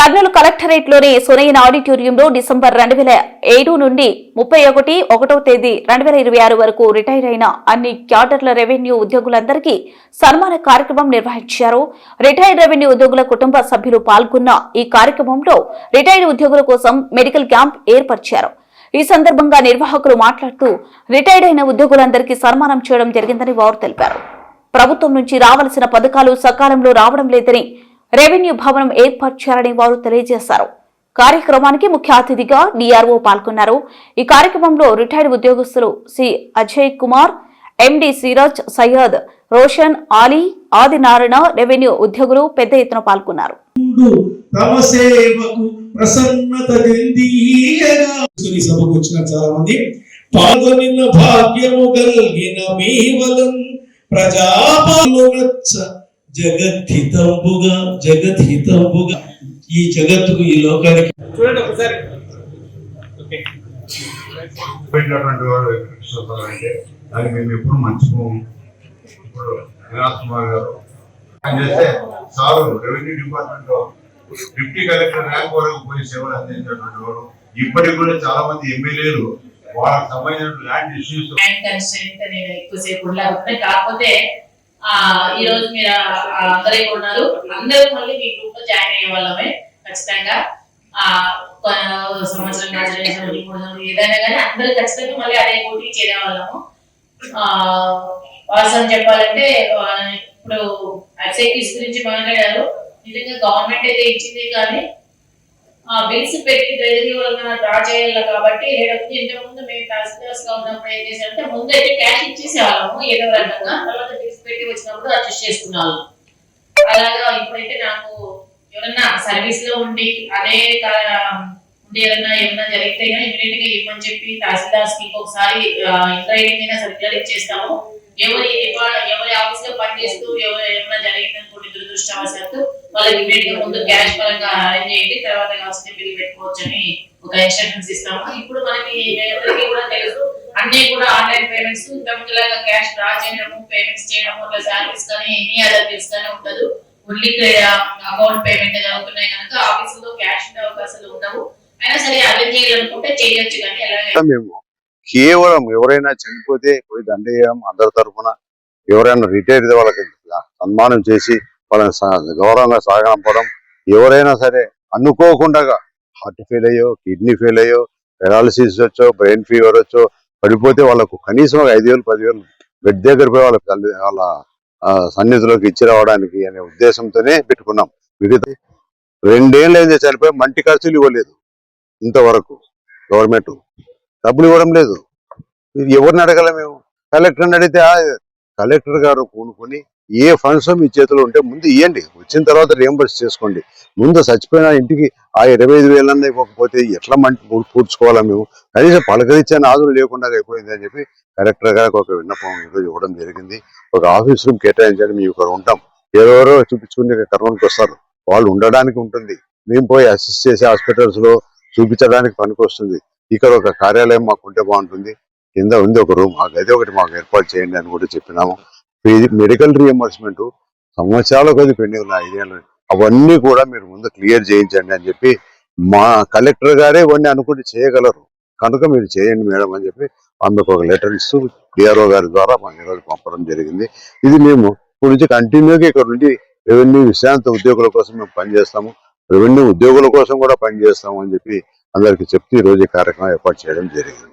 కర్నూలు కలెక్టరేట్లోని సునయన ఆడిటోరియంలో డిసెంబర్ రెండు వేల ఏడు నుండి ముప్పై ఒకటి ఒకటో తేదీ రెండు వేల ఇరవై ఆరు వరకు రిటైర్ అయిన అన్ని క్యాడర్ల రెవెన్యూ ఉద్యోగులందరికీ సన్మాన కార్యక్రమం నిర్వహించారు. రిటైర్డ్ రెవెన్యూ ఉద్యోగుల కుటుంబ సభ్యులు పాల్గొన్న ఈ కార్యక్రమంలో రిటైర్డ్ ఉద్యోగుల కోసం మెడికల్ క్యాంప్ ఏర్పరిచారు. ఈ సందర్భంగా నిర్వాహకులు మాట్లాడుతూ రిటైర్డ్ అయిన ఉద్యోగులందరికీ సన్మానం చేయడం జరిగిందని వారు తెలిపారు. ప్రభుత్వం నుంచి రావాల్సిన పథకాలు సకాలంలో రావడం లేదని రెవెన్యూ భవనం ఏర్పాటు చేయాలని వారు తెలియజేశారు. కార్యక్రమానికి ముఖ్య అతిథిగా డిఆర్ఓ పాల్గొన్నారు. ఈ కార్యక్రమంలో రిటైర్డ్ ఉద్యోగస్తులు C Ajay Kumar MD Siraj Syed Roshan Ali Adinarayana revenue ఉద్యోగులు పెద్ద ఎత్తున పాల్గొన్నారు. పాల్గొనిన భాగ్యము కలిగిన మీ వలన్ ప్రజాపాలు జగద్హితంబుగా జగద్హితంబుగా ఈ జగత్తుకు ఈ లోకానికి. చూడండి ఒకసారి. ఓకే. పెట్టినటువంటి వాడు అంటే మేము ఎప్పుడు ఇప్పుడు కుమార్ గారు ఆయన చేస్తే సారు రెవెన్యూ డిపార్ట్మెంట్లో కలెక్టర్ ర్యాంక్ వరకు పోయి సేవలు అందించినటువంటి వాడు ఇప్పటికి కూడా చాలా మంది ఎమ్మెల్యేలు వాళ్ళకి సంబంధించిన ల్యాండ్ ఇష్యూస్ కాకపోతే ఈ రోజు మీరు ఆ, ఉన్నారు? అందరూ మళ్ళీ మీ గ్రూప్లో జాయిన్ అయ్యే వాళ్ళమే ఖచ్చితంగా. సంవత్సరం కాదు ఏదైనా కానీ అందరూ ఖచ్చితంగా మళ్ళీ అదే పోటీ చేరే వాళ్ళము ఆ వాస్తవం చెప్పాలంటే ఇప్పుడు అక్సైటీస్ గురించి మాట్లాడారు. నిజంగా గవర్నమెంట్ అయితే ఇచ్చింది కానీ ఆ బిల్స్ పెట్టి రెవెన్యూ వలన డ్రా చేయాలి కాబట్టి ఏడప్పుడు ఇంతకు ముందు మేము ఫోర్స్గా ఉన్నప్పుడు ఏం చేసామంటే ముందు అయితే క్యాష్ ఇచ్చేసేవాళ్ళము ఏదో రకంగా. తర్వాత పెట్టి వచ్చినప్పుడు అడ్జస్ట్ చేసుకున్నాను. అలాగా ఇప్పుడైతే నాకు ఎవరన్నా సర్వీస్లో ఉండి అదే ఉండి ఏదన్నా ఏమన్నా జరిగితే ఇమీడియట్గా ఇవ్వమని చెప్పి తహసీల్దార్స్కి ఇంకొకసారి ఇంట్రైడింగ్ అయినా సర్క్యులర్ ఇచ్చేస్తాము. ఎవరి ఎవరి ఆఫీస్లో పనిచేస్తూ ఎవరు ఏమైనా జరిగిందనుకోండి దురదృష్టవశాత్తు వాళ్ళకి ఇమీడియట్గా ముందు క్యాష్ పరంగా అరేంజ్ చేయండి తర్వాత కావాల్సిన బిల్ పెట్టుకోవచ్చు అని ఒక ఇన్స్ట్రక్షన్స్ ఇస్తాము. ఇప్పుడు మనకి ఎవరికి కూడా తెలుసు అన్ని కూడా ఆన్లైన్ పేమెంట్స్ ఇంతకుముందులాగా క్యాష్ డ్రా చేయడము పేమెంట్స్ చేయడము అట్లా శాలరీస్ కానీ ఎనీ అదర్ బిల్స్ కానీ ఉండదు. ఓన్లీ అకౌంట్ పేమెంట్ అవుతున్నాయి కనుక ఆఫీస్లో క్యాష్ ఉండే అవకాశాలు ఉండవు. అయినా సరే అరేంజ్ చేయాలనుకుంటే చేయొచ్చు కానీ ఎలాగైనా. మేము కేవలం ఎవరైనా చనిపోతే పోయి దండేయం అందరి తరఫున ఎవరైనా రిటైర్ వాళ్ళకి సన్మానం చేసి వాళ్ళని గౌరవంగా సాగనంపడం ఎవరైనా సరే అనుకోకుండా హార్ట్ ఫెయిల్ అయ్యో కిడ్నీ ఫెయిల్ అయ్యో పెరాలసిస్ వచ్చో బ్రెయిన్ ఫీవర్ వచ్చో పడిపోతే వాళ్ళకు కనీసం ఒక ఐదు వేలు పదివేలు బెడ్ దగ్గర పోయి వాళ్ళ వాళ్ళ సన్నిధిలోకి ఇచ్చి రావడానికి అనే ఉద్దేశంతోనే పెట్టుకున్నాం. మిగతా రెండేళ్ళు అయితే చనిపోయి మంటి ఖర్చులు ఇవ్వలేదు ఇంతవరకు గవర్నమెంట్. డబ్బులు ఇవ్వడం లేదు. ఎవరిని అడగల మేము? కలెక్టర్ని అడిగితే "ఆ, కలెక్టర్ గారు కూనుకొని ఏ ఫండ్స్ మీ చేతిలో ఉంటే ముందు ఇవ్వండి వచ్చిన తర్వాత రియంబర్స్ చేసుకోండి. ముందు చచ్చిపోయిన ఇంటికి ఆ ఇరవై ఐదు వేలన్నా ఇవ్వకపోతే ఎట్లా మంచి పూడ్చుకోవాలా మేము? కనీసం పలకరించే ఆదులు లేకుండా అయిపోయింది అని చెప్పి కలెక్టర్ గారికి ఒక విన్నపం ఈరోజు ఇవ్వడం జరిగింది. ఒక ఆఫీస్ రూమ్ కేటాయించండి. మేము ఇక్కడ ఉంటాం. ఎవరెవరో చూపించుకునే కర్మనికి వస్తారు. వాళ్ళు ఉండడానికి ఉంటుంది. మేము పోయి అసిస్ట్ చేసే హాస్పిటల్స్లో చూపించడానికి పనికి వస్తుంది. ఇక్కడ ఒక కార్యాలయం మాకు ఉంటే బాగుంటుంది. కింద ఉంది ఒక రూమ్. ఆ గది ఒకటి మాకు ఏర్పాటు చేయండి అని కూడా చెప్పినాము. మెడికల్ రియంబర్స్మెంట్ సంవత్సరాల కొద్ది పెండింగ్ ఉన్నాయి ఐదేళ్ళు అవన్నీ కూడా మీరు ముందు క్లియర్ చేయించండి అని చెప్పి మా కలెక్టర్ గారే ఇవన్నీ అనుకుంటే చేయగలరు. కనుక మీరు చేయండి మేడం అని చెప్పి ఆమెకు ఒక లెటర్ ఇస్తూ డిఆర్ఓ గారి ద్వారా మాకు ఈరోజు పంపడం జరిగింది. ఇది మేము ఇప్పుడు నుంచి కంటిన్యూగా ఇక్కడ నుండి రెవెన్యూ విశ్రాంత ఉద్యోగుల కోసం మేము పనిచేస్తాము. రెవెన్యూ ఉద్యోగుల కోసం కూడా పనిచేస్తాము అని చెప్పి అందరికి చెప్తూ ఈరోజు రోజు ఈ కార్యక్రమం ఏర్పాటు చేయడం జరిగింది.